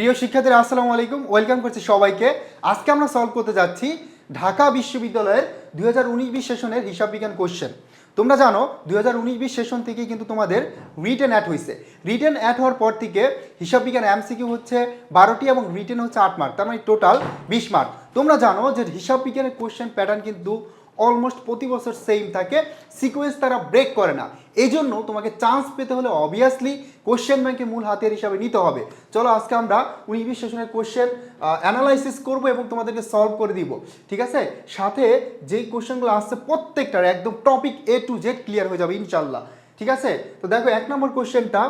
প্রিয় শিক্ষার্থীরা, আসসালামু আলাইকুম। ওয়েলকাম করছি সবাইকে। আজকে আমরা সলভ করতে যাচ্ছি ঢাকা বিশ্ববিদ্যালয়ের দুই হাজার উনিশ বিশ সেশনের হিসাব বিজ্ঞান কোশ্চেন তোমরা জানো, দুই হাজার উনিশ বিশ সেশন থেকে কিন্তু তোমাদের রিটেন অ্যাড হয়েছে রিটেন অ্যাড হওয়ার পর থেকে হিসাব বিজ্ঞান এমসিকিউ হচ্ছে বারোটি এবং রিটেন হচ্ছে আট মার্ক তার মানে টোটাল বিশ মার্ক তোমরা জানো যে হিসাব বিজ্ঞানের কোশ্চেন প্যাটার্ন কিন্তু অলমোস্ট প্রতি বছর সেম থাকে সিকোয়েন্স তারা ব্রেক করে না। এই জন্য তোমাকে চান্স পেতে হলে অবভিয়াসলি কোশ্চেন ব্যাংকে মূল হাতিয়ার হিসাবে নিতে হবে। চলো আজকে আমরা উনিশ সেশনের কোশ্চেন অ্যানালাইসিস করব এবং তোমাদেরকে সলভ করে দিব। ঠিক আছে? সাথে যেই কোশ্চেনগুলো আসছে প্রত্যেকটার, একদম topic A to Z clear হয়ে যাবে ইনশাল্লাহ ঠিক আছে? তো দেখো, এক নম্বর কোশ্চেনটা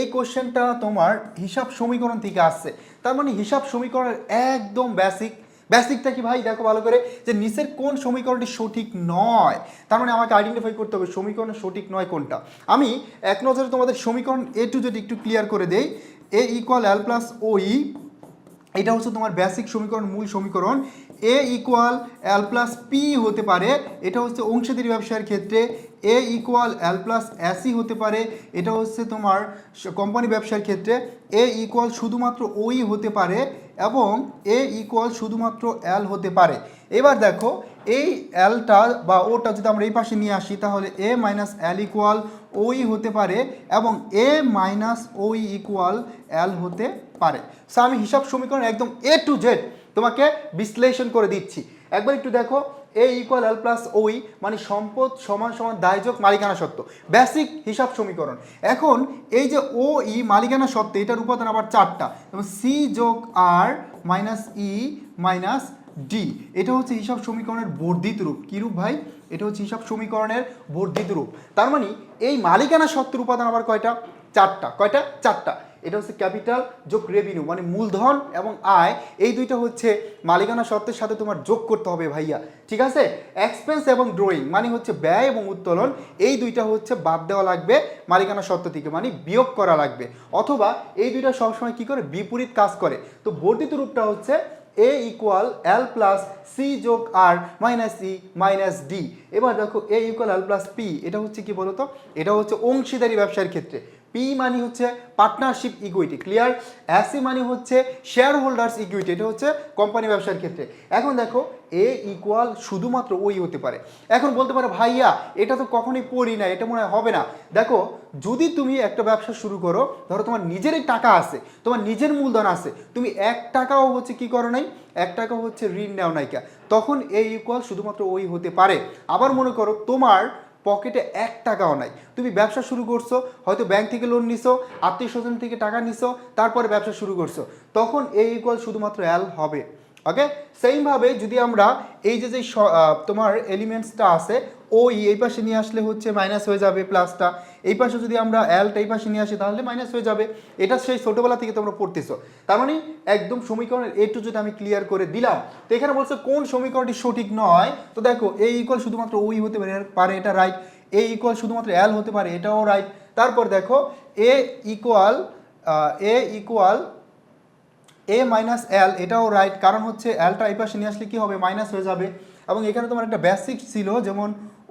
এই কোশ্চেনটা তোমার হিসাব সমীকরণ থেকে আসছে। তার মানে হিসাব সমীকরণের একদম বেসিক বেসিকটা কি ভাই? দেখো ভালো করে যে নিচের কোন সমীকরণটি সঠিক নয়, তার মানে আমাকে আইডেন্টিফাই করতে হবে সমীকরণ সঠিক নয় কোনটা। আমি এক নজরে তোমাদের সমীকরণ এ টু যদি একটু ক্লিয়ার করে দেই। এ ইকুয়াল এল প্লাস ও ই এটা হচ্ছে তোমার বেসিক সমীকরণ, মূল সমীকরণ। A equal L plus P হতে পারে, এটা হচ্ছে অংশীদারি ব্যবসার ক্ষেত্রে। A equal L plus AC হতে পারে, এটা হচ্ছে তোমার কোম্পানি ব্যবসার ক্ষেত্রে। এ ইকুয়াল শুধুমাত্র ওই হতে পারে এবং এ ইকুয়াল শুধুমাত্র এল হতে পারে। এবার দেখো, এই এলটা বা ওটা যদি আমরা এই পাশে নিয়ে আসি, তাহলে এ মাইনাস এল ইকুয়াল ওই হতে পারে এবং এ মাইনাস ওই ইকুয়াল এল হতে পারে। সো আমি হিসাব সমীকরণ একদম এ টু জেড তোমাকে বিশ্লেষণ করে দিচ্ছি। একবার একটু দেখো এ ইকুয়াল এল প্লাস ওই মানে সম্পদ সমান সমান দায়যোগ মালিকানা সত্ত্ব। বেসিক হিসাব সমীকরণ। এখন এই যে ও ই মালিকানা সত্ত্বে এটার উপাদান আবার চারটা। এবং সি যোগ R minus E minus D এটা হচ্ছে হিসাব সমীকরণের বর্ধিত রূপ। কী রূপ ভাই? এটা হচ্ছে হিসাব সমীকরণের বর্ধিত রূপ। তার মানে এই মালিকানা সত্ত্বের উপাদান আবার কয়টা? চারটা। কয়টা? চারটা। এটা হচ্ছে ক্যাপিটাল যোগ রেভিনিউ মানে মূলধন এবং আয়। এই দুইটা হচ্ছে মালিকানা সত্ত্বের সাথে তোমার যোগ করতে হবে ভাইয়া, ঠিক আছে? এক্সপেন্স এবং ড্রয়িং মানে হচ্ছে ব্যয় এবং উত্তোলন, এই দুইটা হচ্ছে বাদ দেওয়া লাগবে মালিকানা সত্ত্ব থেকে মানে বিয়োগ করা লাগবে। অথবা এই দুইটা সবসময় কি করে? বিপরীত কাজ করে। তো বর্ধিত রূপটা হচ্ছে A equal L plus C যোগ R minus E minus D এবার দেখো A equal L plus P এটা হচ্ছে কি বলতো? এটা হচ্ছে অংশীদারি ব্যবসার ক্ষেত্রে। পি মানে হচ্ছে পার্টনারশিপ ইকুইটি ক্লিয়ার অ্যাসি মানে হচ্ছে শেয়ার হোল্ডার্স ইকুইটি এটা হচ্ছে কোম্পানি ব্যবসার ক্ষেত্রে। এখন দেখো এ ইকুয়াল শুধুমাত্র ওই হতে পারে। এখন বলতে পারে, ভাইয়া, এটা তো কখনোই পড়ি না, এটা মনে হবে না। দেখো, যদি তুমি একটা ব্যবসা শুরু করো, ধরো তোমার নিজেরই টাকা আছে, তোমার নিজের মূলধন আছে, তুমি এক টাকাও হচ্ছে কি করো নাই? এক টাকা হচ্ছে ঋণ নেও নাইকা তখন এ ইকুয়াল শুধুমাত্র ওই হতে পারে। আবার মনে করো, তোমার পকেটে এক টাকাও নাই। তুমি ব্যবসা শুরু করছ, হয়তো ব্যাংক থেকে লোন নিছো আত্মীয় স্বজন থেকে টাকা নিছো, তারপরে ব্যবসা শুরু করছ। তখন এ ইকুয়াল শুধুমাত্র অ্যাল হবে। ওকে সেইমভাবে যদি আমরা এই যে যে তোমার এলিমেন্টসটা আছে ওই এই পাশে নিয়ে আসলে হচ্ছে মাইনাস হয়ে যাবে প্লাসটা এই পাশে যদি আমরা এলটা এই পাশে নিয়ে আসি, তাহলে মাইনাস হয়ে যাবে। এটা সেই ছোটোবেলা থেকে তোমরা পড়তেছো। তার মানে একদম সমীকরণের এ টু যদি আমি ক্লিয়ার করে দিলাম। তো এখানে বলছে কোন সমীকরণটি সঠিক নয়? তো দেখো এ ইকুয়াল শুধুমাত্র ওই হতে পারে পারে এটা রাইট এ ইকুয়াল শুধুমাত্র এল হতে পারে, এটাও রাইট তারপর দেখো A equal A equal A minus L এটাও রাইট কারণ হচ্ছে এলটা এই পাশে নিয়ে আসলে কী হবে? মাইনাস হয়ে যাবে। এবং এখানে তোমার একটা বেসিক ছিল, যেমন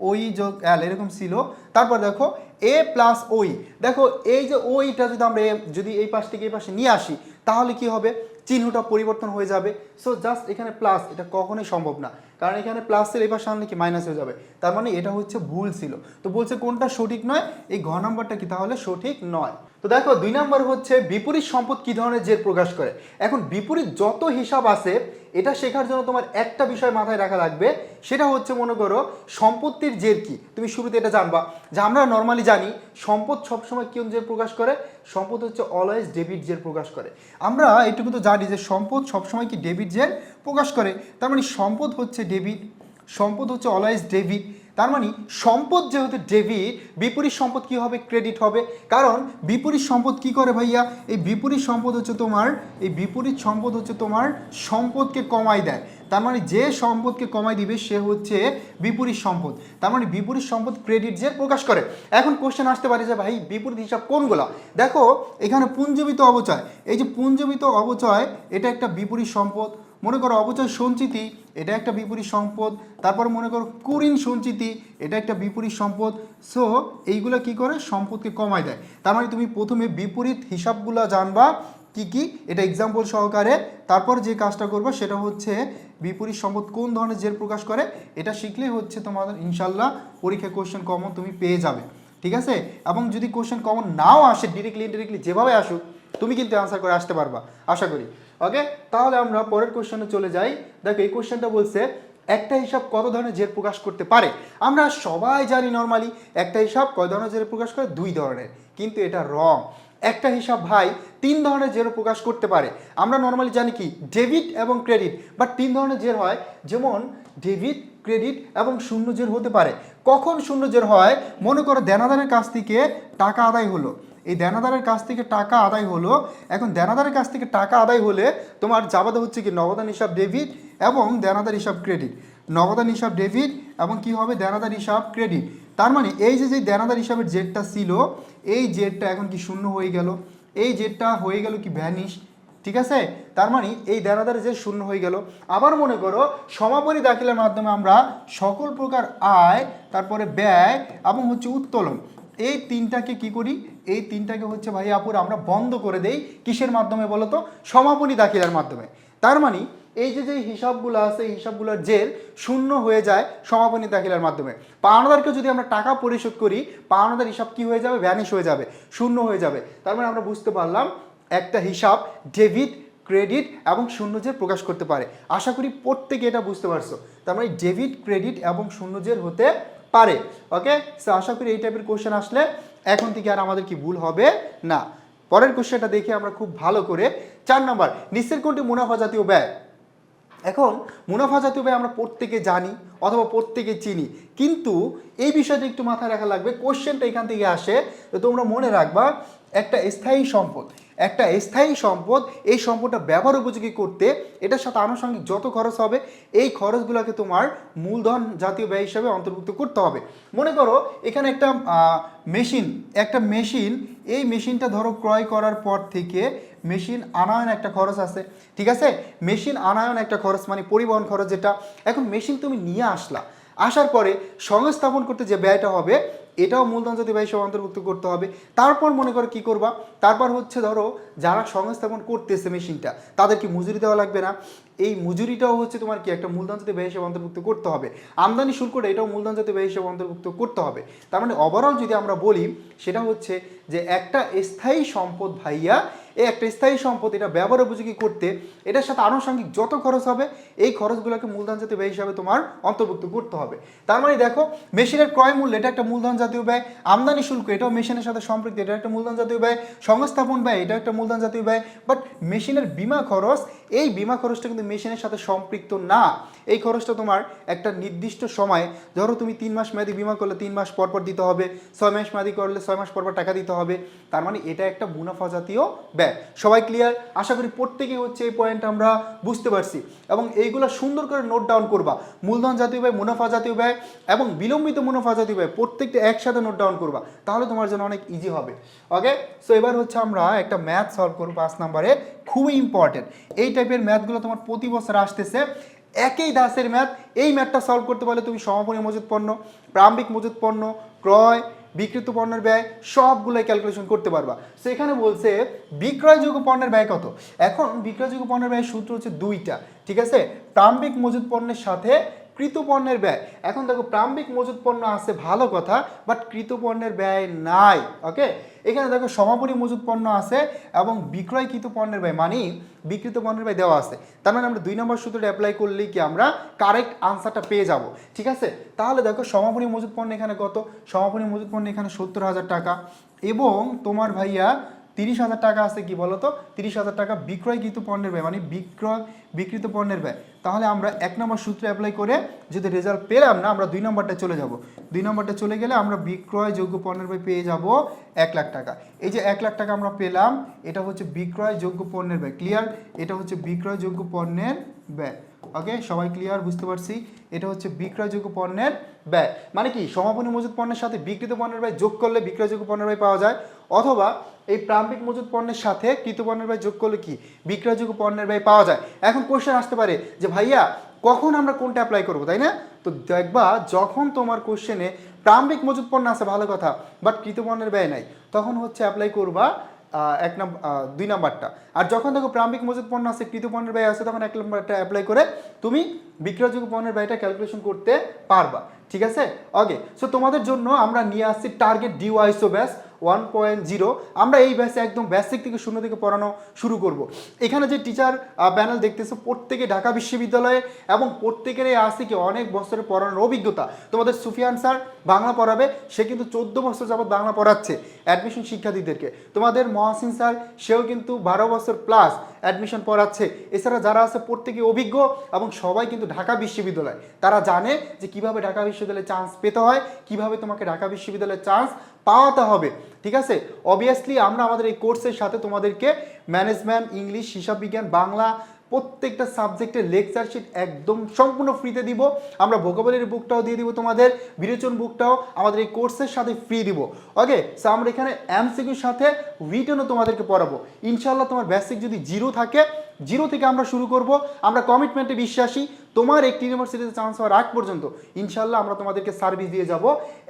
ওই যোগ এল এরকম ছিল। তারপর দেখো এ প্লাস ওই দেখো, এই যে ওইটা যদি আমরা যদি এই পাশ থেকে এই পাশে নিয়ে আসি, তাহলে কি হবে? চিহ্নটা পরিবর্তন হয়ে যাবে। সো জাস্ট এখানে প্লাস এটা কখনোই সম্ভব না। কারণ এখানে প্লাসের এই সামনে কি মাইনাস হয়ে যাবে? তার মানে এটা হচ্ছে ভুল ছিল। তো বলছে কোনটা সঠিক নয়? এই ঘ নম্বরটা কি তাহলে সঠিক নয়। তো দেখো, দুই নম্বর হচ্ছে বিপরীত সম্পদ কি ধরনের জের প্রকাশ করে? এখন বিপরীত যত হিসাব আছে, এটা শেখার জন্য তোমার একটা বিষয় মাথায় রাখা লাগবে। সেটা হচ্ছে মনে করো, সম্পত্তির জের কি? তুমি শুরুতে এটা জানবা। যে আমরা নর্মালি জানি, সম্পদ সবসময় কোন জের প্রকাশ করে? সম্পদ হচ্ছে অলওয়েজ ডেবিট জের প্রকাশ করে। আমরা এটুকু তো জানি যে সম্পদ সবসময় কি ডেবিট জের? প্রকাশ করে। তার মানে সম্পদ হচ্ছে ডেবিট সম্পদ হচ্ছে অলওয়েজ ডেবিট তার মানে সম্পদ যেহেতু ডেবিট বিপরীত সম্পদ কি হবে? ক্রেডিট হবে। কারণ বিপরীত সম্পদ কি করে ভাইয়া? এই বিপরীত সম্পদ হচ্ছে তোমার, এই বিপরীত সম্পদ হচ্ছে তোমার সম্পদকে কমাই দেয়। তার মানে যে সম্পদকে কমাই দিবে সে হচ্ছে বিপরীত সম্পদ। তার মানে বিপরীত সম্পদ ক্রেডিট যে প্রকাশ করে। এখন কোশ্চেন আসতে পারে যে ভাই বিপরীত হিসাব কোনগুলো? দেখো, এখানে পুঞ্জবিত অবচয়। এই যে পুঞ্জবিত অবচয়, এটা একটা বিপরীত সম্পদ। মনে করো অবচয় সঞ্চিতি, এটা একটা বিপরীত সম্পদ। তারপর মনে করো কুরিন সঞ্চিতি, এটা একটা বিপরীত সম্পদ। সো এইগুলো কি করে? সম্পদকে কমায় দেয়। তার মানে তুমি প্রথমে বিপরীত হিসাবগুলো জানবা, কি কি? এটা এক্সাম্পল সহকারে। তারপর যে কাজটা করব, সেটা হচ্ছে বিপরীত সম্পদ কোন ধরনের জের প্রকাশ করে? এটা শিখলেই হচ্ছে তোমাদের ইনশাল্লাহ পরীক্ষা কোশ্চেন কমন তুমি পেয়ে যাবে। ঠিক আছে? এবং যদি কোশ্চেন কমন নাও আসে ডিরেক্টলি ইনডিরেক্টলি যেভাবে আসুক, তুমি কিন্তু অ্যান্সার করে আসতে পারবা। আশা করি। ওকে তাহলে আমরা পরের কোশ্চেনে চলে যাই। দেখো, এই কোশ্চেনটা বলছে, একটা হিসাব কত ধরনের জের প্রকাশ করতে পারে? আমরা সবাই জানি নর্মালি একটা হিসাব কয় ধরনের জের প্রকাশ করে? দুই ধরনের। কিন্তু এটা রং একটা হিসাব ভাই, তিন ধরনের জের প্রকাশ করতে পারে। আমরা নর্মালি জানি কি? ডেবিট এবং ক্রেডিট বাট তিন ধরনের জের হয়, যেমন ডেবিট ক্রেডিট এবং শূন্য জের হতে পারে। কখন শূন্য জের হয়? মনে করো দেনাদারের কাছ থেকে টাকা আদায় হলো। এই দেনাদারের কাছ থেকে টাকা আদায় হলো। এখন দেনাদারের কাছ থেকে টাকা আদায় হলে তোমার যাবাদা হচ্ছে কি? নগদান হিসাব ডেবিট এবং দেনাদার হিসাব ক্রেডিট। নগদান হিসাব ডেবিট এবং কি হবে? দেনাদার হিসাব ক্রেডিট। তার মানে এই যে যে দেনাদার হিসাবের জেটটা ছিল, এই জেটটা এখন কি শূন্য হয়ে গেল? এই জেটটা হয়ে গেল কি ভ্যানিশ ঠিক আছে? তার মানে এই দেনাদার যে শূন্য হয়ে গেল। আবার মনে করো, সমাপনী দাখিলার মাধ্যমে আমরা সকল প্রকার আয়, তারপরে ব্যয় এবং হচ্ছে উত্তোলন। এই তিনটাকে কি করি? এই তিনটাকে হচ্ছে ভাই আপুর আমরা বন্ধ করে দেই। কিসের মাধ্যমে বলো তো? সমাপনী দাখিলার মাধ্যমে। তার মানে এই যে যে হিসাবগুলো আছে, এই হিসাবগুলোর জের শূন্য হয়ে যায় সমাপনী দাখিলার মাধ্যমে। পাওনাদারকে যদি আমরা টাকা পরিশোধ করি, পাওনাদার হিসাব কি হয়ে যাবে? ভ্যানিশ হয়ে যাবে, শূন্য হয়ে যাবে। তার মানে আমরা বুঝতে পারলাম একটা হিসাব ডেবিট, ক্রেডিট এবং শূন্য জের প্রকাশ করতে পারে। আশা করি প্রত্যেকে এটা বুঝতে পারছ। তার মানে ডেবিট, ক্রেডিট এবং শূন্য জের হতে পারে ওকে সো আশা করি এই টাইপের কোশ্চেন আসলে এখন থেকে আর আমাদের কি ভুল হবে না। পরের কোশ্চেনটা দেখে আমরা খুব ভালো করে, চার নাম্বার, নিচের কোনটি মুনাফা জাতীয় ব্যয়? এখন, মুনাফা জাতীয় ব্যয় আমরা প্রত্যেকে জানি অথবা প্রত্যেকে চিনি, কিন্তু এই বিষয়টা একটু মাথায় রাখা লাগবে কোশ্চেনটা এখান থেকে আসে, তো তোমরা মনে রাখবা, একটা স্থায়ী সম্পদ একটা স্থায়ী সম্পদ, এই সম্পদটা ব্যবহার উপযোগী করতে এটার সাথে আনুষঙ্গিক যত খরচ হবে, এই খরচগুলোকে তোমার মূলধন জাতীয় ব্যয় হিসাবে অন্তর্ভুক্ত করতে হবে। মনে করো, এখানে একটা মেশিন একটা মেশিন, এই মেশিনটা ধরো ক্রয় করার পর থেকে মেশিন আনায়ন একটা খরচ আছে। ঠিক আছে? মেশিন আনায়ন একটা খরচ মানে পরিবহন খরচ যেটা। এখন মেশিন তুমি নিয়ে আসলা। আসার পরে সংস্থাপন করতে যে ব্যয়টা হবে এটাও মূলধন জাতীয় ব্যয় হিসেবে অন্তর্ভুক্ত করতে হবে। তারপর মনে করো কী করবা? তারপর হচ্ছে ধরো, যারা সংস্থাপন করতেছে মেশিনটা তাদেরকে মজুরি দেওয়া লাগবে না? এই মজুরিটাও হচ্ছে তোমার কি একটা মূলধন জাতীয় ব্যয় হিসেবে অন্তর্ভুক্ত করতে হবে। আমদানি শুল্কটা এটাও মূলধন জাতীয় ব্যয় হিসেবে অন্তর্ভুক্ত করতে হবে। তার মানে ওভারঅল যদি আমরা বলি, সেটা হচ্ছে যে একটা স্থায়ী সম্পদ ভাইয়া এই একটা স্থায়ী সম্পদ এটা ব্যবহার উপযোগী করতে, এটার সাথে আনুষঙ্গিক যত খরচ হবে, এই খরচগুলোকে মূলধন জাতীয় ব্যয় হিসাবে তোমার অন্তর্ভুক্ত করতে হবে। তার মানে দেখো, মেশিনের ক্রয় মূল্য এটা একটা মূলধন জাতীয় ব্যয়, আমদানি শুল্ক এটাও মেশিনের সাথে সম্পৃক্ত, এটা একটা মূলধন জাতীয় ব্যয়, সংস্থাপন ব্যয় এটা একটা মূলধন জাতীয় ব্যয় বাট মেশিনের বিমা খরচ, এই বিমা খরচটা কিন্তু মেশিনের সাথে সম্পৃক্ত না। এই খরচটা তোমার একটা নির্দিষ্ট সময়ে, ধরো তুমি তিন মাস মেয়াদি বিমা করলে তিন মাস পর পর দিতে হবে, ছয় মাস মেয়াদি করলে ছয় মাস পর পর টাকা দিতে হবে, তার মানে এটা একটা মুনাফা জাতীয় ব্যয়। সবাই ক্লিয়ার আশা করি প্রত্যেকেই হচ্ছে এই পয়েন্ট আমরা বুঝতে পারছি। এবং এইগুলো সুন্দর করে নোট ডাউন করবা। মূলধন জাতীয় ব্যয়, মুনাফা জাতীয় ব্যয় এবং বিলম্বিত মুনাফা জাতীয় ব্যয় প্রত্যেকটা একসাথে নোট ডাউন করবা। তাহলে তোমার জন্য অনেক ইজি হবে। ওকে সো এবার হচ্ছে আমরা একটা ম্যাথ সলভ করব। পাঁচ নাম্বারে খুবই ইম্পর্টেন্ট এই টাইপের ম্যাথগুলো তোমার প্রতি বছর আসতেছে। একই দাসের ম্যাথ। এই ম্যাথটা সলভ করতে পারলে তুমি সমাপনী মজুত পণ্য, প্রারম্ভিক মজুত পণ্য, ক্রয়, বিক্রিত পণ্যের ব্যয়, সবগুলোই ক্যালকুলেশন করতে পারবা। সেখানে বলছে বিক্রয়যোগ্য পণ্যের ব্যয় কত? এখন বিক্রয়যোগ্য পণ্যের ব্যয় সূত্র হচ্ছে দুইটা, ঠিক আছে? প্রারম্ভিক মজুত পণ্যের সাথে কৃত পণ্যের ব্যয়। এখন দেখো, প্রারম্ভিক মজুত পণ্য আছে ভালো কথা বাট কৃত পণ্যের ব্যয় নাই ওকে এখানে দেখো, সমাপনী মজুত পণ্য আছে এবং বিক্রয়কৃত পণ্যের ব্যয় মানে বিক্রিত পণ্যের ব্যয় দেওয়া আছে। তার মানে আমরা দুই নম্বর সূত্রটা অ্যাপ্লাই করলেই কি আমরা কারেক্ট আনসারটা পেয়ে যাব, ঠিক আছে? তাহলে দেখো, সমাপনী মজুত পণ্য এখানে কত? সমাপনী মজুত পণ্য এখানে সত্তর হাজার টাকা। এবং তোমার ভাইয়া তিরিশ হাজার টাকা আছে কি বলতো? তিরিশ হাজার টাকা বিক্রয়কৃত পণ্যের ব্যয় মানে বিক্রয়, বিক্রিত পণ্যের ব্যয়। তাহলে আমরা এক নম্বর সূত্র অ্যাপ্লাই করে যদি রেজাল্ট পেলাম না, আমরা দুই নম্বরটা চলে যাব। দুই নম্বরটা চলে গেলে আমরা বিক্রয়যোগ্য পণ্যের ব্যয় পেয়ে যাব এক লাখ টাকা। এই যে এক লাখ টাকা আমরা পেলাম, এটা হচ্ছে বিক্রয়যোগ্য পণ্যের ব্যয়। ক্লিয়ার এটা হচ্ছে বিক্রয়যোগ্য পণ্যের ব্যয়। ওকে সবাই ক্লিয়ার বুঝতে পারছি? এটা হচ্ছে বিক্রয়যোগ্য পণ্যের ব্যয়। মানে কি? সমাপনী মজুত পণ্যের সাথে বিক্রিত পণ্যের ব্যয় যোগ করলে বিক্রয়যোগ্য পণ্যের ব্যয় পাওয়া যায়। অথবা এই প্রারম্ভিক মজুত পণ্যের সাথে কৃত পণ্যের ব্যয় যোগ করলে কি? বিক্রয়যোগ্য পণ্যের ব্যয় পাওয়া যায়। এখন কোশ্চেন আসতে পারে যে, ভাইয়া, কখন আমরা কোনটা অ্যাপ্লাই করব? তাই না? তো দেখবা, যখন তোমার কোশ্চেনে প্রারম্ভিক মজুত পণ্য আছে, ভালো কথা বাট কৃত পণ্যের ব্যয় নাই, তখন হচ্ছে অ্যাপ্লাই করবা এক নম্বর দুই নাম্বারটা। আর যখন দেখো প্রারম্ভিক মজুদ পণ্য আছে, কৃত পণ্যের ব্যয় আছে, তখন এক নম্বরটা অ্যাপ্লাই করে তুমি বিক্রয়যোগ্য পণ্যের ব্যয়টা ক্যালকুলেশন করতে পারবা। ঠিক আছে? ওকে সো তোমাদের জন্য আমরা নিয়ে আসছি টার্গেট ডিওয়াইসো ব্যাস ওয়ান পয়েন্ট জিরো আমরা এই ব্যাসে একদম বেসিক থেকে শূন্য থেকে পড়ানো শুরু করব। এখানে যে টিচার প্যানেল দেখতেছো, প্রত্যেকে ঢাকা বিশ্ববিদ্যালয়ে এবং প্রত্যেকেরই আছে কি অনেক বছরের পড়ানোর অভিজ্ঞতা। তোমাদের সুফিয়ান স্যার বাংলা পড়াবে, সে কিন্তু চোদ্দ বছর যাবৎ বাংলা পড়াচ্ছে অ্যাডমিশন শিক্ষার্থীদেরকে। তোমাদের মহাসিন স্যার, সেও কিন্তু বারো বছর প্লাস অ্যাডমিশন পড়াচ্ছে। এছাড়া যারা আছে প্রত্যেকে অভিজ্ঞ এবং সবাই কিন্তু ঢাকা বিশ্ববিদ্যালয়। তারা জানে যে কীভাবে ঢাকা বিশ্ববিদ্যালয়ে চান্স পেতে হয়, কীভাবে তোমাকে ঢাকা বিশ্ববিদ্যালয়ে চান্স পাওয়াতে হবে, ঠিক আছে? অবভিয়াসলি আমরা আমাদের এই কোর্সের সাথে তোমাদেরকে ম্যানেজমেন্ট ইংলিশ হিসাব বিজ্ঞান, বাংলা প্রত্যেকটা সাবজেক্টের লেকচার শিট একদম সম্পূর্ণ ফ্রিতে দিব। আমরা ভোকাবুলারি বুকটাও দিয়ে দিব তোমাদের বিরোচন বুকটাও আমাদের এই কোর্সের সাথে ফ্রি দিব। ওকে সো আমরা এখানে এমসিকিউর সাথে রিটার্নও তোমাদেরকে পড়াবো। ইনশাল্লাহ তোমার বেসিক যদি জিরো থাকে জিরো থেকে আমরা শুরু করব। আমরা কমিটমেন্টে বিশ্বাসী। তোমার একটি ইউনিভার্সিটিতে চান্স হওয়ার আগ পর্যন্ত ইনশাল্লাহ আমরা তোমাদেরকে সার্ভিস দিয়ে যাব।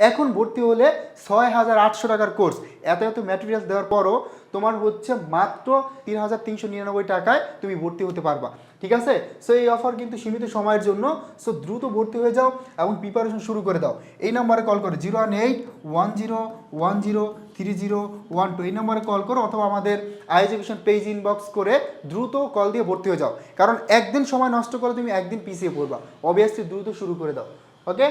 এখন ভর্তি হলে ছয় হাজার আটশো টাকার কোর্স এত এত ম্যাটেরিয়ালস দেওয়ার পরও তোমার হচ্ছে মাত্র তিন হাজার তিনশো নিরানব্বই টাকায় তুমি ভর্তি হতে পারবা। ঠিক আছে? সো এই অফার কিন্তু সীমিত সময়ের জন্য সো দ্রুত ভর্তি হয়ে যাও এবং প্রিপারেশন শুরু করে দাও। এই নাম্বারে কল করো zero one eight one zero one zero three zero one two এই নাম্বারে কল করো অথবা আমাদের আই এজুকেশন পেজ ইনবক্স করে দ্রুত কল দিয়ে ভর্তি হয়ে যাও। কারণ একদিন সময় নষ্ট করে তুমি একদিন পিছিয়ে পড়বা। অবভিয়াসলি দ্রুত শুরু করে দাও। ওকে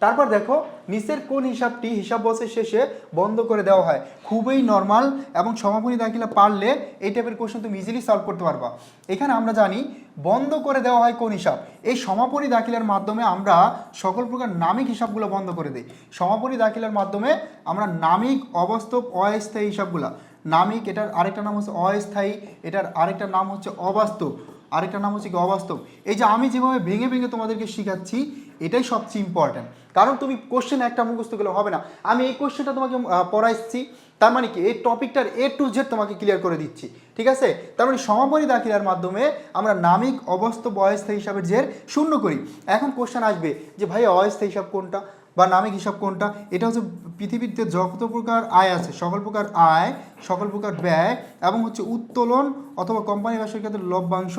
তারপর দেখো, নিচের কোন হিসাবটি হিসাব বছর শেষে বন্ধ করে দেওয়া হয়? খুবই নর্মাল এবং সমাপনী দাখিলা পারলে এই টাইপের কোশ্চেন তুমি ইজিলি সলভ করতে পারবা। এখানে আমরা জানি, বন্ধ করে দেওয়া হয় কোন হিসাব? এই সমাপনী দাখিলার মাধ্যমে আমরা সকল প্রকার নামিক হিসাবগুলো বন্ধ করে দিই। সমাপনী দাখিলার মাধ্যমে আমরা নামিক, অবাস্তব, অস্থায়ী হিসাবগুলো। নামিক, এটার আরেকটা নাম হচ্ছে অস্থায়ী, এটার আরেকটা নাম হচ্ছে অবাস্তব। আরেকটা নাম হচ্ছে কি অবাস্তব? এই যে আমি যেভাবে ভেঙে ভেঙে তোমাদেরকে শেখাচ্ছি এটাই সবচেয়ে ইম্পর্ট্যান্ট কারণ তুমি কোশ্চেন একটা মুখস্থ গেলে হবে না। আমি এই কোশ্চেনটা তোমাকে পড়াইছি, তার মানে কি? এই টপিকটার এ টু জেড তোমাকে ক্লিয়ার করে দিচ্ছি। ঠিক আছে? তার মানে সমাপনী দাখিলার মাধ্যমে আমরা নামিক অবস্থ অস্থায়ী হিসাবের জের শূন্য করি। এখন কোশ্চেন আসবে যে ভাই অস্থায়ী হিসাব কোনটা বা নামিক হিসাব কোনটা? এটা হচ্ছে পৃথিবীতে যত প্রকার আয় আছে, সকল প্রকার আয়, সকল প্রকার ব্যয় এবং হচ্ছে উত্তোলন অথবা কোম্পানি ব্যবসার ক্ষেত্রে লভ্যাংশ,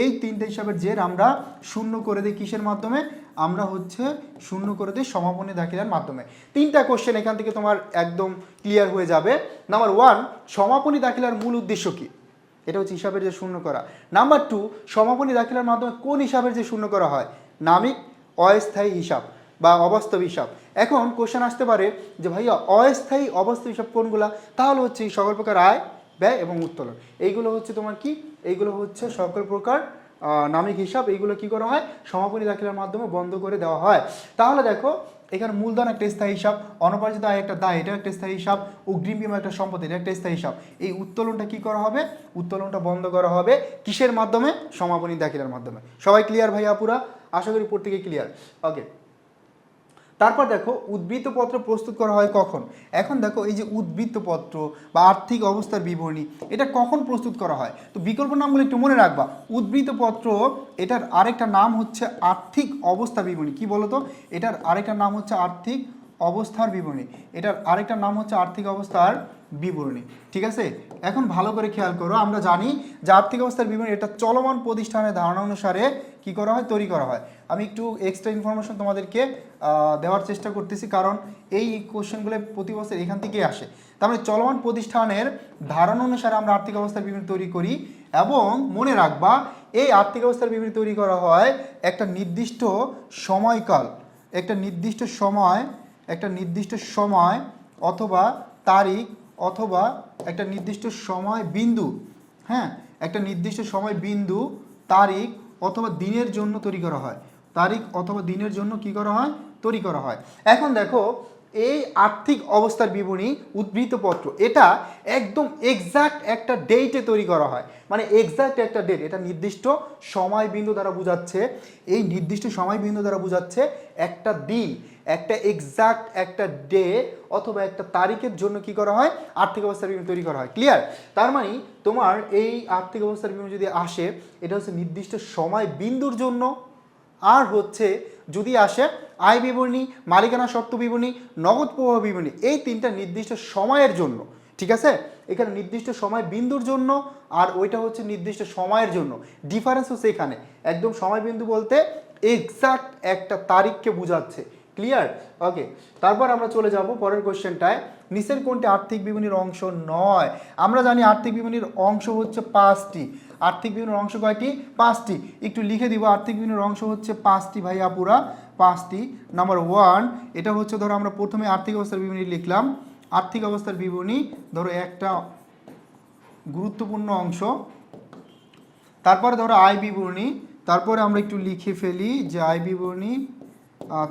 এই তিনটে হিসাবের জের আমরা শূন্য করে দিই কিসের মাধ্যমে? আমরা হচ্ছে শূন্য করে দিই সমাপনী দাখিলার মাধ্যমে। তিনটা কোশ্চেন এখান থেকে তোমার একদম ক্লিয়ার হয়ে যাবে। নাম্বার ওয়ান সমাপনী দাখিলার মূল উদ্দেশ্য কী? এটা হচ্ছে হিসাবের যে শূন্য করা। নাম্বার টু সমাপনী দাখিলার মাধ্যমে কোন হিসাবের যে শূন্য করা হয়? নামিক, অস্থায়ী হিসাব বা অবাস্তব হিসাব। এখন কোশ্চেন আসতে পারে যে ভাইয়া, অস্থায়ী, অবাস্তব হিসাব কোনগুলা? তাহলে হচ্ছে সকল প্রকার আয়, ব্যয় এবং উত্তোলন। এইগুলো হচ্ছে তোমার কি? এইগুলো হচ্ছে সকল প্রকার নামিক হিসাব, এইগুলো কি করা হয়? সমাপনী দাখিলার মাধ্যমে বন্ধ করে দেওয়া হয়। তাহলে দেখো, এখানে মূলধন একটা স্থায়ী হিসাব অনপার্জিত আয় একটা দায় এটা একটা স্থায়ী হিসাব, অগ্রিম বিমা একটা সম্পদ এটা একটা স্থায়ী হিসাব। এই উত্তোলনটা কি করা হবে? উত্তোলনটা বন্ধ করা হবে কিসের মাধ্যমে? সমাপনী দাখিলার মাধ্যমে। সবাই ক্লিয়ার ভাইয়া পুরা? আশা করি প্রত্যেকে ক্লিয়ার ওকে তারপর দেখো, উদ্বৃত্তপত্র প্রস্তুত করা হয় কখন? এখন দেখো, এই যে উদ্বৃত্তপত্র বা আর্থিক অবস্থার বিবরণী, এটা কখন প্রস্তুত করা হয়? তো বিকল্প নামগুলো একটু মনে রাখবা। উদ্বৃত্তপত্র, এটার আরেকটা নাম হচ্ছে আর্থিক অবস্থা বিবরণী। কি বলতো? এটার আরেকটা নাম হচ্ছে আর্থিক অবস্থার বিবরণী। এটার আরেকটা নাম হচ্ছে আর্থিক অবস্থার বিবরণী, ঠিক আছে? এখন ভালো করে খেয়াল করো, আমরা জানি যে আর্থিক অবস্থার বিবরণী, এটা চলমান প্রতিষ্ঠানের ধারণা অনুসারে কি করা হয়, তৈরি করা হয়। আমি একটু এক্সট্রা ইনফরমেশন তোমাদেরকে দেওয়ার চেষ্টা করতেছি, কারণ এই কোশ্চেনগুলো প্রতি বছর এখান থেকেই আসে। তার মানে চলমান প্রতিষ্ঠানের ধারণা অনুসারে আমরা আর্থিক অবস্থার বিবরণী তৈরি করি এবং মনে রাখবা, এই আর্থিক অবস্থার বিবরণী তৈরি করা হয় একটা নির্দিষ্ট সময়কাল, একটা নির্দিষ্ট সময়, একটা নির্দিষ্ট সময় অথবা তারিখ অথবা একটা নির্দিষ্ট সময় বিন্দু হ্যাঁ? একটা নির্দিষ্ট সময় বিন্দু, তারিখ অথবা দিনের জন্য তৈরি করা হয়। তারিখ অথবা দিনের জন্য কি করা হয়? তৈরি করা হয়। এখন দেখো, এই আর্থিক অবস্থার বিবরণী উদ্বৃত্তপত্র এটা একদম এক্সাক্ট একটা ডেটে তৈরি করা হয়। মানে এক্সাক্ট একটা ডেট এটা নির্দিষ্ট সময় বিন্দু দ্বারা বোঝাচ্ছে। এই নির্দিষ্ট সময় বিন্দু দ্বারা বোঝাচ্ছে একটা দিন। একটা এক্সাক্ট একটা ডে অথবা একটা তারিখের জন্য কি করা হয়? আর্থিক অবস্থার বিবরণী তৈরি করা হয়। ক্লিয়ার তার মানে তোমার এই আর্থিক অবস্থার বিবরণী যদি আসে, এটা হচ্ছে নির্দিষ্ট সময় বিন্দুর জন্য। আর হচ্ছে যদি আসে আয় বিবরণী, মালিকানা শর্ত বিবরণী, নগদ প্রবাহ বিবরণী, এই তিনটা নির্দিষ্ট সময়ের জন্য। ঠিক আছে? এখানে নির্দিষ্ট সময় বিন্দুর জন্য আর ওইটা হচ্ছে নির্দিষ্ট সময়ের জন্য। ডিফারেন্স হচ্ছে এখানে। একদম সময় বিন্দু বলতে এক্সাক্ট একটা তারিখকে বোঝাচ্ছে। ক্লিয়ার ওকে তারপর আমরা চলে যাব পরের কোশ্চেনটায় নিচের কোনটি আর্থিক বিবরণীর অংশ নয়? আমরা জানি আর্থিক বিবরণীর অংশ হচ্ছে পাঁচটি। আর্থিক বিবরণীর অংশ কয়টি? পাঁচটি। একটু লিখে দিব, আর্থিক বিবরণীর অংশ হচ্ছে পাঁচটি ভাইয়া পুরা পাঁচটি। নাম্বার ওয়ান এটা হচ্ছে ধরো আমরা প্রথমে আর্থিক অবস্থার বিবরণী লিখলাম। আর্থিক অবস্থার বিবরণী ধরো একটা গুরুত্বপূর্ণ অংশ। তারপরে ধরো আয় বিবরণী। তারপরে আমরা একটু লিখে ফেলি যে আয় বিবরণী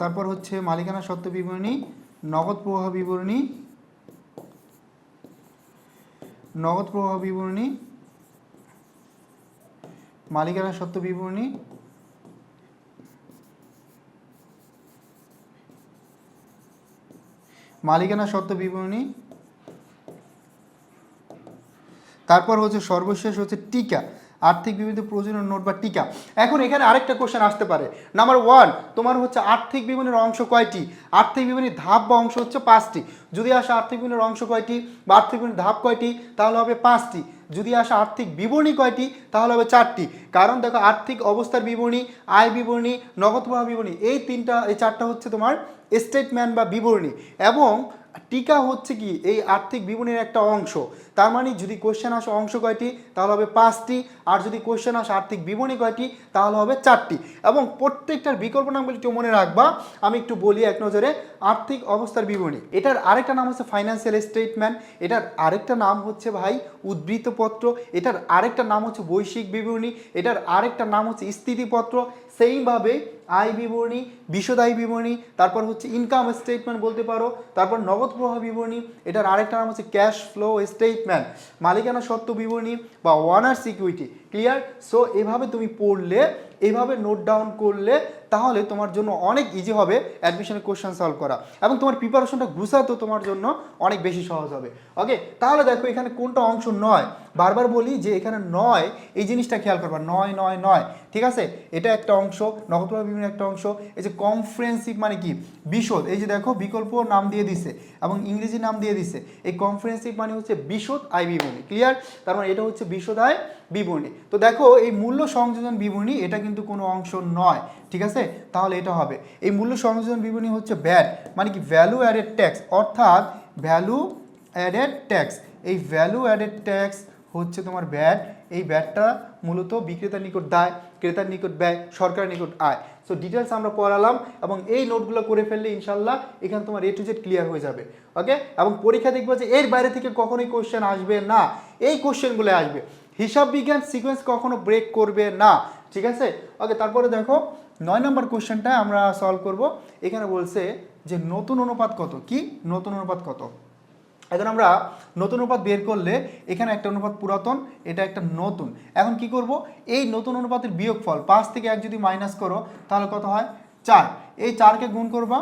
তারপর হচ্ছে মালিকানা সত্ত্ব বিবরণী, নগদ প্রবাহ বিবরণী, নগদ প্রবাহ বিবরণী, মালিকানা সত্ত্ব বিবরণী, মালিকানা সত্ত্ব বিবরণী, তারপর হচ্ছে সর্বশেষ হচ্ছে টিকা। আর্থিক বিবৃতি প্রয়োজনীয় নোট বা টিকা। এখন এখানে আরেকটা কোশ্চেন আসতে পারে। নাম্বার ওয়ান তোমার হচ্ছে আর্থিক বিবরণীর অংশ কয়টি? আর্থিক বিবরণীর ধাপ বা অংশ হচ্ছে পাঁচটি। যদি আসে আর্থিক বিবরণীর অংশ কয়টি বা আর্থিক বিবরণীর ধাপ কয়টি, তাহলে হবে পাঁচটি। যদি আসে আর্থিক বিবরণী কয়টি, তাহলে হবে চারটি। কারণ দেখো, আর্থিক অবস্থার বিবরণী, আয় বিবরণী, নগদ প্রবাহ বিবরণী, এই তিনটা, এই চারটা হচ্ছে তোমার স্টেটমেন্ট বা বিবরণী। এবং টিকা হচ্ছে কি? এই আর্থিক বিবরণীর একটা অংশ। তার মানে যদি কোশ্চেন আসে অংশ কয়টি? তাহলে হবে পাঁচটি। আর যদি কোশ্চেন আসে আর্থিক বিবরণী কয়টি? তাহলে হবে চারটি। এবং প্রত্যেকটার বিকল্প নামগুলি একটু মনে রাখবা। আমি একটু বলি এক নজরে। আর্থিক অবস্থার বিবরণী এটার আরেকটা নাম হচ্ছে ফাইন্যান্সিয়াল স্টেটমেন্ট এটার আরেকটা নাম হচ্ছে ভাই উদ্ধৃতপত্র। এটার আরেকটা নাম হচ্ছে বৈশ্বিক বিবরণী এটার আরেকটা নাম হচ্ছে স্থিতিপত্র। সেইভাবে আয় বিবরণী, বিশদ আয় বিবরণী, তারপর হচ্ছে ইনকাম স্টেটমেন্ট বলতে পারো, তারপর নগদ প্রবাহ বিবরণী, এটার আরেকটা নাম হচ্ছে ক্যাশ ফ্লো স্টেটমেন্ট মালিকানা সত্ত্ব বিবরণী বা ওয়ানার সিকিউরিটি ক্লিয়ার সো এভাবে তুমি পড়লে, এভাবে নোট ডাউন করলে তাহলে তোমার জন্য অনেক ইজি হবে অ্যাডমিশনের কোশ্চেন সলভ করা। এবং তোমার প্রিপারেশনটা গুছাতো তোমার জন্য অনেক বেশি সহজ হবে। ওকে তাহলে দেখো এখানে কোনটা অংশ নয়। বারবার বলি যে এখানে নয়, এই জিনিসটা খেয়াল করবা। নয় নয় নয়। ঠিক আছে? এটা একটা অংশ নগদ বিভিন্ন একটা অংশ। এই যে কনফারেন্সিভ মানে কি? বিশদ। এই যে দেখো, বিকল্প নাম দিয়ে দিছে এবং ইংরেজি নাম দিয়ে দিছে। এই কনফারেন্সিভ মানে হচ্ছে বিশদ আয় বিবরণী। ক্লিয়ার তার মানে এটা হচ্ছে বিশদ আয় বিবরণী। তো দেখো, এই মূল্য সংযোজন বিবরণী, এটা কিন্তু কোনো অংশ নয়। ঠিক আছে? তাহলে এটা হবে। এই মূল্য সংযোজন বিবরণী হচ্ছে ব্যাড মানে কি ভ্যালু অ্যাডেড ট্যাক্স অর্থাৎ ভ্যালু অ্যাডেড ট্যাক্স এই ভ্যালু অ্যাডেড ট্যাক্স হচ্ছে তোমার ব্যাড এই ব্যাডটা মূলত বিক্রেতার নিকট দায়, ক্রেতার নিকট ব্যয়, সরকারের নিকট আয়। সো ডিটেলস আমরা পড়ালাম এবং এই নোটগুলো করে ফেললে ইনশাল্লাহ এখানে তোমার এ টু জেড ক্লিয়ার হয়ে যাবে। ওকে এবং পরীক্ষা দেখবে যে এর বাইরে থেকে কখনোই কোশ্চেন আসবে না। এই কোশ্চেনগুলো আসবে। হিসাব বিজ্ঞান সিকোয়েন্স কখনো ব্রেক করবে না। ঠিক আছে? ওকে তারপরে দেখো নয় নম্বর কোশ্চেনটা আমরা সলভ করব। এখানে বলছে যে নতুন অনুপাত কত? কি? নতুন অনুপাত কত? এখন আমরা নতুন অনুপাত বের করলে এখানে একটা অনুপাত পুরাতন, এটা একটা নতুন। এখন কি করব? এই নতুন অনুপাতের বিয়োগফল পাঁচ থেকে এক যদি মাইনাস করো, তাহলে কত হয়? চার। এই চারকে গুণ করবা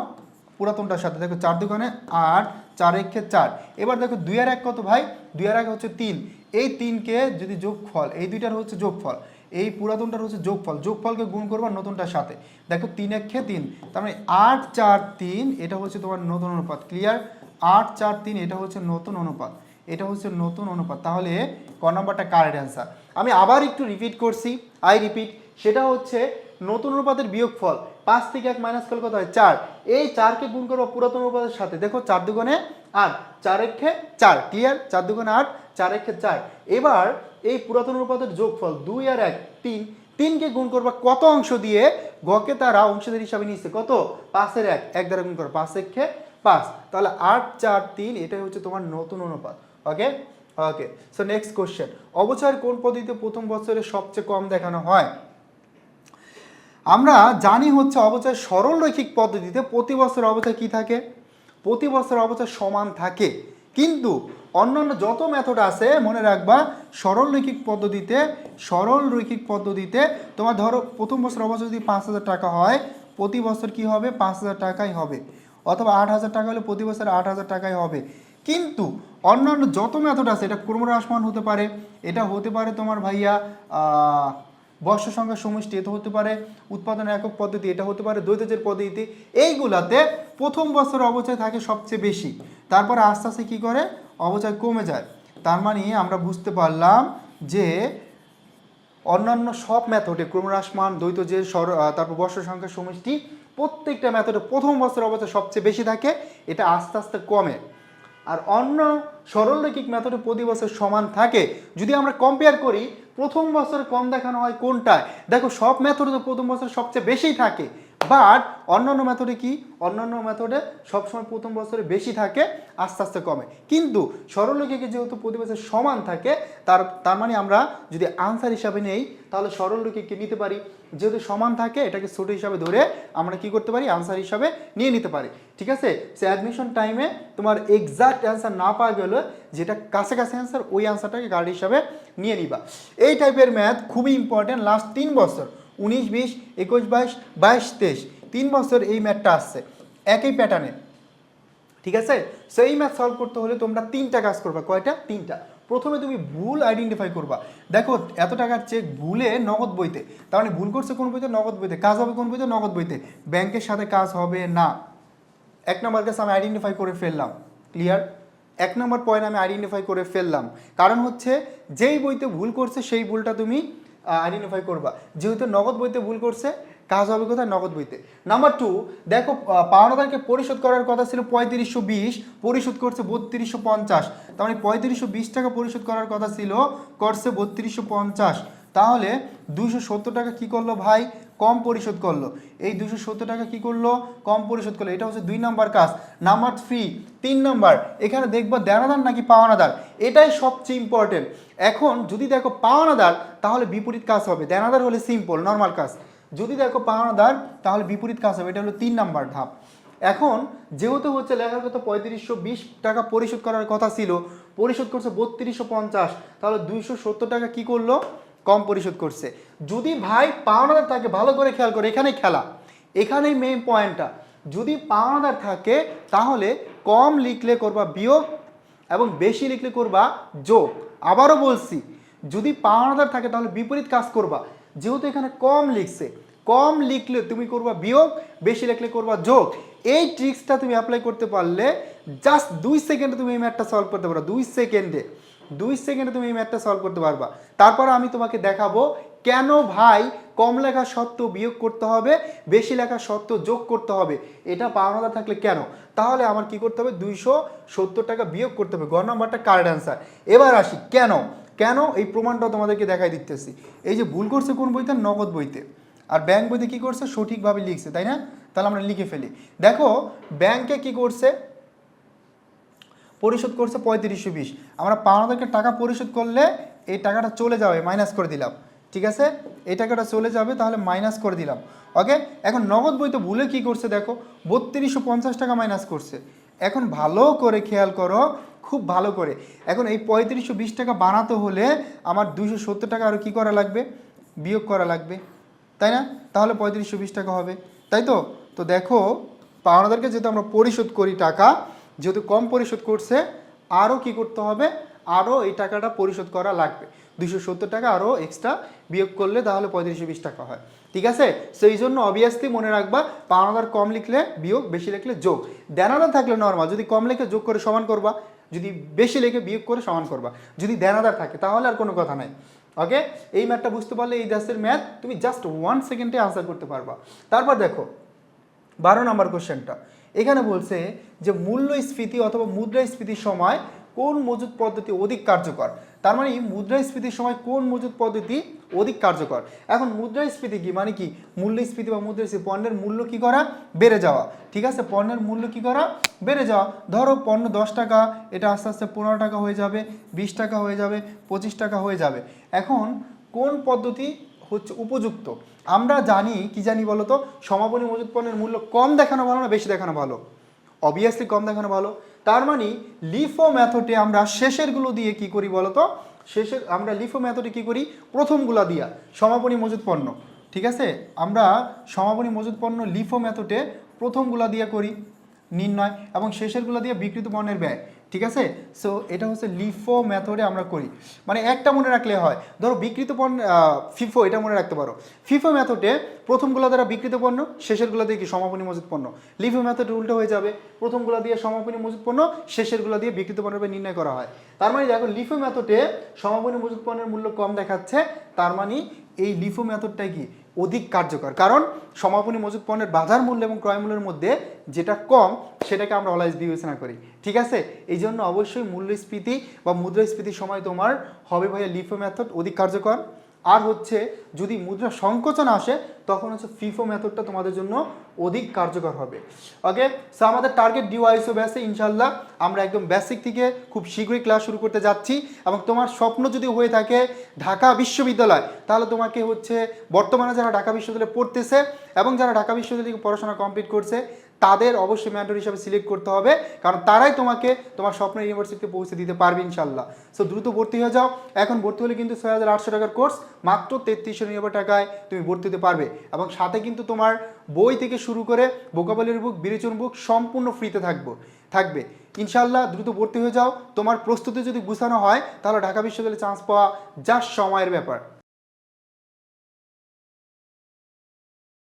পুরাতনটার সাথে। দেখো চার দোকানে আট, চার একে চার। এবার দেখো দুই আর এক কত ভাই? দুই আর এক হচ্ছে তিন। এই তিনকে যদি যোগফল, এই দুইটার হচ্ছে যোগফল। এই পুরাতনটার হচ্ছে যোগফল। যোগফলকে গুণ করবার নতুনটার সাথে। দেখো তিন একে তিন, তার মানে আট চার তিন, এটা হচ্ছে তোমার নতুন অনুপাত। ক্লিয়ার আট চার তিন, এটা হচ্ছে নতুন অনুপাত। এটা হচ্ছে নতুন অনুপাত। তাহলে ক নাম্বারটা কারেক্ট অ্যান্সার। আমি আবার একটু রিপিট করছি। আই রিপিট সেটা হচ্ছে নতুন অনুপাতের বিয়োগফল। পাঁচ থেকে এক মাইনাস করলে কত হয়? চার। এই চারকে গুণ করব পুরাতন অনুপাতের সাথে। দেখো চার দুগুণে আট, চার একে চার। ক্লিয়ার চার দুগুণে আট, চার একে চার। এবার এই পুরাতন অনুপাতের যোগফল দুই আর এক, তিন, তিনকে গুণ করবা কত অংশ দিয়ে গকে তারা অংশদের হিসাবে নিচ্ছে? কত? পাঁচের এক এক দ্বারা গুণ করো, পাঁচ একে পাঁচ। তাহলে আট, চার, তিন, এটাই হচ্ছে তোমার নতুন অনুপাত। Okay? Okay so next question অবচয়ের কোন পদ্ধতিতে প্রথম বছরে সবচেয়ে কম দেখানো হয়? আমরা জানি হচ্ছে অবচয় সরল রৈখিক পদ্ধতিতে প্রতি বছর অবচয় কি থাকে? প্রতি বছর অবচয় সমান থাকে। কিন্তু অন্যান্য যত মেথড আছে, মনে রাখবা, সরল রৈখিক পদ্ধতিতে, সরল রৈখিক পদ্ধতিতে তোমার ধরো প্রথম বছর অবচয় যদি পাঁচ হাজার টাকা হয়, প্রতি বছর কি হবে? পাঁচ হাজার টাকাই হবে। অথবা আট হাজার টাকা হলে প্রতি বছর আট হাজার টাকাই হবে। কিন্তু অন্যান্য যত মেথড আছে, এটা ক্রমহ্রাসমান হতে পারে। এটা হতে পারে তোমার ভাইয়া বর্ষ সংখ্যা সমষ্টি, এটা হতে পারে উৎপাদন একক পদ্ধতি, এটা হতে পারে দ্বৈতজের পদ্ধতি। এইগুলাতে প্রথম বছর অবচয় থাকে সবচেয়ে বেশি। তারপরে আস্তে আস্তে কী করে? অবচয় কমে যায়। তার মানে আমরা বুঝতে পারলাম যে অন্যান্য সব মেথডে ক্রমহ্রাসমান দ্বৈত যে সর তারপর বর্ষ সংখ্যা সমষ্টি, প্রত্যেকটা মেথডে প্রথম বছর অবস্থা সবচেয়ে বেশি থাকে, এটা আস্তে আস্তে কমে। আর অন্য সরলরৈখিক মেথডে প্রতি বছর সমান থাকে। যদি আমরা কম্পেয়ার করি, প্রথম বছর কম দেখানো হয় কোনটায়? দেখো সব মেথডে তো প্রথম বছর সবচেয়ে বেশিই থাকে। বাট অন্যান্য মেথডে কি? অন্যান্য মেথডে সবসময় প্রথম বছরে বেশি থাকে, আস্তে আস্তে কমে। কিন্তু সরলরেখাকে যেহেতু প্রতি বছর সমান থাকে, তার তার মানে আমরা যদি আনসার হিসাবে নেই, তাহলে সরলরেখাকে নিতে পারি। যেহেতু সমান থাকে, এটাকে ছোট হিসাবে ধরে আমরা কি করতে পারি? আনসার হিসাবে নিয়ে নিতে পারি। ঠিক আছে? সে অ্যাডমিশন টাইমে তোমার এক্সাক্ট অ্যান্সার না পাওয়া গেলে যেটা কাছে কাছে অ্যান্সার ওই অ্যান্সারটাকে গার্ড হিসাবে নিয়ে নিবা। এই টাইপের ম্যাথ খুবই ইম্পর্টেন্ট লাস্ট তিন বছর। উনিশ, বিশ, একুশ, বাইশ বাইশ, তেইশ। তিন বছর এই ম্যাথটা আসছে। একই প্যাটার্নে ঠিক আছে? সো এই ম্যাথ সলভ করতে হলে তোমরা তিনটা কাজ করবা। কয়টা? তিনটা। প্রথমে তুমি ভুল আইডেন্টিফাই করবা। দেখো, এত টাকার চেক ভুলে নগদ বইতে। তার মানে ভুল করছে কোন বইতে? নগদ বইতে। কাজ হবে কোন বইতে? নগদ বইতে। ব্যাংকের সাথে কাজ হবে না। এক নম্বর কাছে আমি আইডেন্টিফাই করে ফেললাম। ক্লিয়ার এক নম্বর পয়েন্ট আমি আইডেন্টিফাই করে ফেললাম। কারণ হচ্ছে, যেই বইতে ভুল করছে, সেই ভুলটা তুমি আইডেন্টিফাই করবা। যেহেতু নগদ বইতে ভুল করছে, কাজ হবে কোথায়? নগদ বইতে। নাম্বার টু দেখো পাওনা পাওনাদারকে পরিশোধ করার কথা ছিল পঁয়ত্রিশশো বিশ, পরিশোধ করছে বত্রিশশো পঞ্চাশ। তার মানে পঁয়ত্রিশশো বিশ টাকা পরিশোধ করার কথা ছিল, করছে বত্রিশশো পঞ্চাশ। তাহলে দুইশো সত্তর টাকা কী করল ভাই? কম পরিশোধ করল। এই দুশো সত্তর টাকা কি করল? কম পরিশোধ করল। এটা হচ্ছে দুই নাম্বার কাজ। নাম্বার থ্রি তিন নাম্বার, এখানে দেখব দেনাদার নাকি পাওনাদার? এটাই সবচেয়ে ইম্পর্টেন্ট এখন যদি দেখো পাওনাদার, তাহলে বিপরীত কাজ হবে। দেনাদার হলে সিম্পল নর্মাল কাজ। যদি দেখো পাওনাদার, তাহলে বিপরীত কাজ হবে। এটা হলো তিন নাম্বার ধাপ। এখন যেহেতু হচ্ছে লেখার কথা পঁয়ত্রিশশো বিশ টাকা পরিশোধ করার কথা ছিল, পরিশোধ করছে বত্রিশশো পঞ্চাশ, তাহলে দুইশো সত্তর টাকা কি করল? কম পরিশোধ করছে। যদি ভাই পাওনাদার থাকে, ভালো করে খেয়াল করে এখানে খেলা। এখানেই মেইন পয়েন্টটা যদি পাওনাদার থাকে, তাহলে কম লিখলে করবা বিয়োগ এবং বেশি লিখলে করবা যোগ। আবারও বলছি, যদি পাওনাদার থাকে, তাহলে বিপরীত কাজ করবা। যেহেতু এখানে কম লিখছে, কম লিখলে তুমি করবা বিয়োগ, বেশি লিখলে করবা যোগ। এই ট্রিক্সটা তুমি অ্যাপ্লাই করতে পারলে জাস্ট দুই সেকেন্ডে তুমি এই ম্যাথটা সলভ করতে পারো। দুই সেকেন্ডে দুই সেকেন্ডে তুমি এই ম্যাথটা সলভ করতে পারবা। তারপর আমি তোমাকে দেখাবো কেন ভাই কম লেখা সত্ত্বেও বিয়োগ করতে হবে, বেশি লেখা সত্ত্বেও যোগ করতে হবে। এটা পাওনাদার থাকলে কেন? তাহলে আমার কি করতে হবে? দুইশো সত্তর টাকা বিয়োগ করতে হবে। গ নাম্বারটা কারেক্ট অ্যান্সার এবার আসি, কেন? কেন এই প্রমাণটাও তোমাদেরকে দেখাই দিতেছি। এই যে ভুল করছে কোন বইতে? নগদ বইতে। আর ব্যাংক বইতে কি করছে? সঠিকভাবে লিখছে, তাই না? তাহলে আমরা লিখে ফেলি। দেখো ব্যাংকে কি করছে? পরিশোধ করছে পঁয়ত্রিশশো বিশ। আমরা পাওনাদারকে টাকা পরিশোধ করলে এই টাকাটা চলে যাবে মাইনাস করে দিলাম। ঠিক আছে? এই টাকাটা চলে যাবে, তাহলে মাইনাস করে দিলাম। ওকে এখন নগদ বই তো ভুলে কি করছে দেখো? বত্রিশশো পঞ্চাশ টাকা মাইনাস করছে। এখন ভালো করে খেয়াল করো, খুব ভালো করে। এখন এই পঁয়ত্রিশশো বিশ টাকা বানাতে হলে আমার দুশো সত্তর টাকা আরও কী করা লাগবে? বিয়োগ করা লাগবে। তাই না? তাহলে পঁয়ত্রিশশো বিশ টাকা হবে। তাই তো? তো দেখো, পাওনাদারকে যেহেতু আমরা পরিশোধ করি টাকা যেহেতু কম পরিশোধ করছে আরও কি করতে হবে? আরও এই টাকাটা পরিশোধ করা লাগবে। দুশো সত্তর টাকা আরও এক্সট্রা বিয়োগ করলে তাহলে পঁয়ত্রিশশো বিশ টাকা হয়। ঠিক আছে? সেই জন্য অবভিয়াসলি মনে রাখবা পাওনাদার কম লিখলে বিয়োগ, বেশি লিখলে যোগ। দেনাদার থাকলে নর্মাল যদি কম লিখে যোগ করে সমান করবা, যদি বেশি লিখে বিয়োগ করে সমান করবা, যদি দেনাদার থাকে, তাহলে আর কোনো কথা নাই। ওকে এই ম্যাথটা বুঝতে পারলে এই দাসের ম্যাথ তুমি জাস্ট ওয়ান সেকেন্ডে আনসার করতে পারবা। তারপর দেখো, বারো নম্বর কোশ্চেনটা এখানে বলছে যে মূল্যস্ফীতি অথবা মুদ্রাস্ফীতির সময় কোন মজুদ পদ্ধতি অধিক কার্যকর? তার মানে মুদ্রাস্ফীতির সময় কোন মজুদ পদ্ধতি অধিক কার্যকর? এখন মুদ্রাস্ফীতি কি? মানে কি? মূল্যস্ফীতি বা মুদ্রাস্ফীতি পণ্যের মূল্য কি করা? বেড়ে যাওয়া। ঠিক আছে? পণ্যের মূল্য কি করা? বেড়ে যাওয়া। ধরো পণ্য দশ টাকা, এটা আস্তে আস্তে পনেরো টাকা হয়ে যাবে, বিশ টাকা হয়ে যাবে, পঁচিশ টাকা হয়ে যাবে। এখন কোন পদ্ধতি হচ্ছে উপযুক্ত। আমরা জানি, কি জানি বলতো? সমাপনী মজুত পণ্যের মূল্য কম দেখানো ভালো না বেশি দেখানো ভালো? অবভিয়াসলি কম দেখানো ভালো। তার মানে লিফো মেথডে আমরা শেষেরগুলো দিয়ে কি করি বলতো? শেষের, আমরা লিফো মেথডে কি করি? প্রথমগুলা দিয়া, সমাপনী মজুত পণ্য ঠিক আছে? আমরা সমাপনী মজুত পণ্য লিফো মেথডে প্রথমগুলা দিয়ে করি, নির্ণয়, এবং শেষেরগুলো দিয়ে বিকৃত পণ্যের ব্যয়। ঠিক আছে? সো এটা হচ্ছে লিফো মেথডে আমরা করি। মানে একটা মনে রাখলে হয়। ধরো বিকৃত পণ্য ফিফো এটা মনে রাখতে পারো। ফিফো মেথডে প্রথমগুলো দ্বারা বিকৃত পণ্য, শেষেরগুলো দিয়ে কি সমাপনী মজুত পণ্য। লিফো মেথড উল্টো হয়ে যাবে। প্রথমগুলো দিয়ে সমাপনী মজুত পণ্য, শেষেরগুলো দিয়ে বিকৃত পণ্যরূপে নির্ণয় করা হয়। তার মানে দেখো লিফো মেথডে সমাপনী মজুত পণ্যের মূল্য কম দেখাচ্ছে। তার মানে এই লিফো মেথডটাই কি? অধিক কার্যকর। কারণ সমাপনী মজুদ পণ্যের বাজার মূল্য এবং ক্রয় মূল্যের মধ্যে যেটা কম, সেটাকে আমরা অলওয়েজ বিবেচনা করি। ঠিক আছে? এই জন্য অবশ্যই মূল্যস্ফীতি বা মুদ্রাস্ফীতির সময় তোমার হবে ভাইয়া লিফো মেথড অধিক কার্যকর। আর হচ্ছে যদি মুদ্রা সংকোচন আসে, তখন হচ্ছে ফিফো মেথডটা তোমাদের জন্য অধিক কার্যকর হবে। ওকে সো আমাদের টার্গেট ডিওয়াইসও ব্যাসে ইনশাল্লাহ আমরা একদম বেসিক থেকে খুব শীঘ্রই ক্লাস শুরু করতে যাচ্ছি এবং তোমার স্বপ্ন যদি হয়ে থাকে ঢাকা বিশ্ববিদ্যালয়, তাহলে তোমাকে হচ্ছে বর্তমানে যারা ঢাকা বিশ্ববিদ্যালয়ে পড়তেছে এবং যারা ঢাকা বিশ্ববিদ্যালয় থেকে পড়াশোনা কমপ্লিট করছে তাদের অবশ্যই ম্যান্ডর হিসাবে সিলেক্ট করতে হবে, কারণ তারাই তোমাকে তোমার স্বপ্নের ইউনিভার্সিটিতে পৌঁছে দিতে পারবে ইনশাল্লাহ সো দ্রুত ভর্তি হয়ে যাও। এখন ভর্তি হলে কিন্তু ছয় হাজার আটশো টাকার কোর্স মাত্র তেত্রিশশো নিরানব্বই টাকায় তুমি ভর্তি হতে পারবে। এবং সাথে কিন্তু তোমার বই থেকে শুরু করে বোকাবলির বুক বিরেচন বুক সম্পূর্ণ ফ্রিতে থাকব, থাকবে। ইনশাল্লাহ দ্রুত ভর্তি হয়ে যাও। তোমার প্রস্তুতি যদি গুছানো হয়, তাহলে ঢাকা বিশ্ববিদ্যালয়ে চান্স পাওয়া যা সময়ের ব্যাপার।